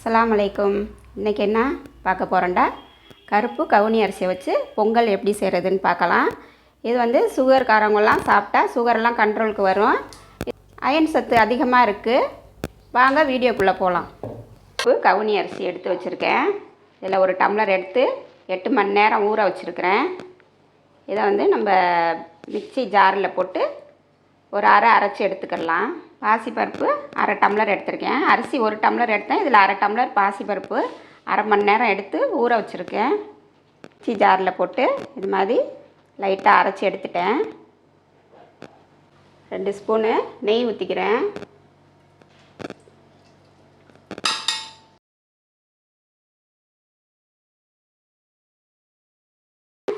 அஸ்லாம் அலைக்கும் இன்றைக்கி என்ன பார்க்க போகிறோண்டா கருப்பு கவுனி அரிசியை வச்சு பொங்கல் எப்படி செய்கிறதுன்னு பார்க்கலாம். இது வந்து சுகர்காரவங்கலாம் சாப்பிட்டா சுகர்லாம் கண்ட்ரோலுக்கு வரும். அயன் சத்து அதிகமாக இருக்குது வாங்க வீடியோக்குள்ளே போகலாம் கருப்பு கவுனி அரிசி எடுத்து வச்சுருக்கேன். இதில் ஒரு டம்ளர் எடுத்து எட்டு மணி நேரம் ஊற வச்சுருக்கிறேன். இதை வந்து நம்ம மிக்ஸி ஜாரில் போட்டு ஒரு அரை அரைச்சி எடுத்துக்கிடலாம் பாசிப்பருப்பு அரை டம்ளர் எடுத்திருக்கேன். அரிசி ஒரு டம்ளர் எடுத்தேன். இதில் அரை டம்ளர் பாசிப்பருப்பு அரை மணி நேரம் எடுத்து ஊற வச்சுருக்கேன். மிக்ஸி ஜாரில் போட்டு இது மாதிரி லைட்டாக அரைச்சி எடுத்துட்டேன். ரெண்டு ஸ்பூனு நெய் ஊற்றிக்கிறேன்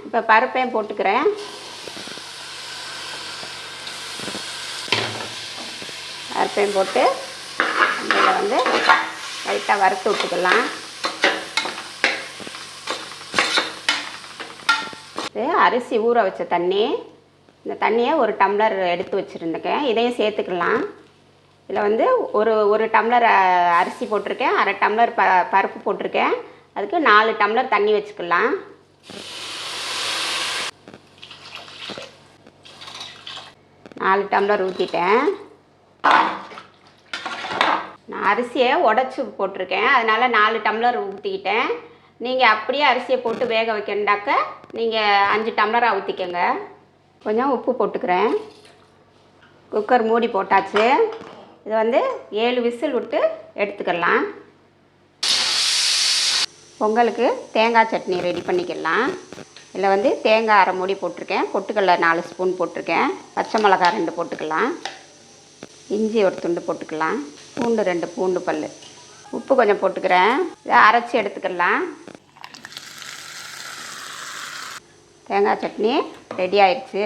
இப்போ பருப்பையும் போட்டுக்கிறேன். பருப்பையும் போட்டு இதில் வந்து லைட்டாக வறுத்து விட்டுக்கலாம். இது அரிசி ஊற வச்ச தண்ணி. இந்த தண்ணியை ஒரு டம்ளர் எடுத்து வச்சுருந்துக்கேன் இதையும் சேர்த்துக்கலாம். இதில் வந்து ஒரு ஒரு டம்ளர் அரிசி போட்டிருக்கேன். அரை டம்ளர் ப பருப்பு போட்டிருக்கேன். அதுக்கு நாலு டம்ளர் தண்ணி வச்சுக்கலாம். நாலு டம்ளர் ஊற்றிட்டேன் நான் அரிசியை உடச்சி போட்டிருக்கேன். அதனால் நாலு டம்ளர் ஊற்றிக்கிட்டேன் நீங்கள் அப்படியே அரிசியை போட்டு வேக வைக்கணுண்டாக்க நீங்கள் அஞ்சு டம்ளராக ஊற்றிக்கங்க கொஞ்சம் உப்பு போட்டுக்கிறேன். குக்கர் மூடி போட்டாச்சு. இது வந்து ஏழு விசில் விட்டு எடுத்துக்கலாம். பொங்கலுக்கு தேங்காய் சட்னி ரெடி பண்ணிக்கலாம். இதில் வந்து தேங்காய் அரை மூடி போட்டிருக்கேன். பொட்டுக்கடலை நாலு ஸ்பூன் போட்டிருக்கேன். பச்சை மிளகா ரெண்டு போட்டுக்கலாம். இஞ்சி ஒரு துண்டு போட்டுக்கலாம். பூண்டு ரெண்டு பூண்டு பல் உப்பு கொஞ்சம் போட்டுக்கிறேன். இதை அரைச்சி எடுத்துக்கலாம். தேங்காய் சட்னி ரெடி ஆயிடுச்சு.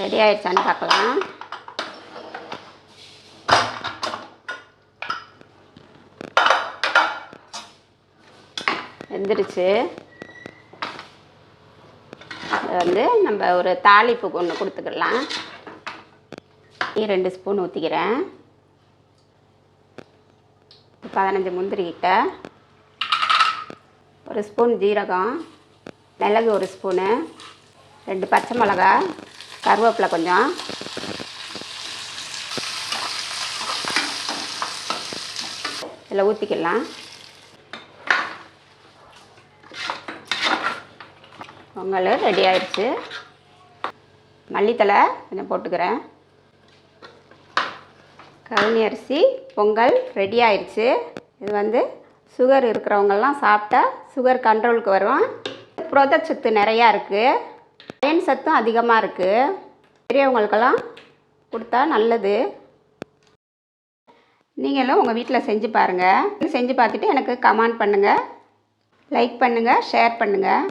ரெடி ஆயிடுச்சான்னு பார்க்கலாம். வெந்துருச்சு. வந்து நம்ம ஒரு தாளிப்பு ஒன்று கொடுத்துக்கலாம். ரெண்டு ஸ்பூன் ஊற்றிக்கிறேன் பதினஞ்சு முந்திரி கிட்ட. ஒரு ஸ்பூன் ஜீரகம் மிளகு ஒரு ஸ்பூனு ரெண்டு பச்சை மிளகா கருவேப்பிலை கொஞ்சம். இதில் ஊற்றிக்கலாம் பொங்கல் ரெடி ஆயிடுச்சு. மல்லித்தலை கொஞ்சம் போட்டுக்கிறேன். கவுனி அரிசி பொங்கல் ரெடி ஆயிடுச்சு. இது வந்து சுகர் இருக்கிறவங்கெல்லாம் சாப்பிட்டா சுகர் கண்ட்ரோலுக்கு வரும். புரதச்சத்து நிறையா இருக்குது அயன் சத்தும் அதிகமாக இருக்குது பெரியவங்களுக்கெல்லாம் கொடுத்தா நல்லது. நீங்களும் உங்கள் வீட்டில் செஞ்சு பாருங்கள் செஞ்சு பார்த்துட்டு எனக்கு கமெண்ட் பண்ணுங்கள் லைக் பண்ணுங்கள் ஷேர் பண்ணுங்கள்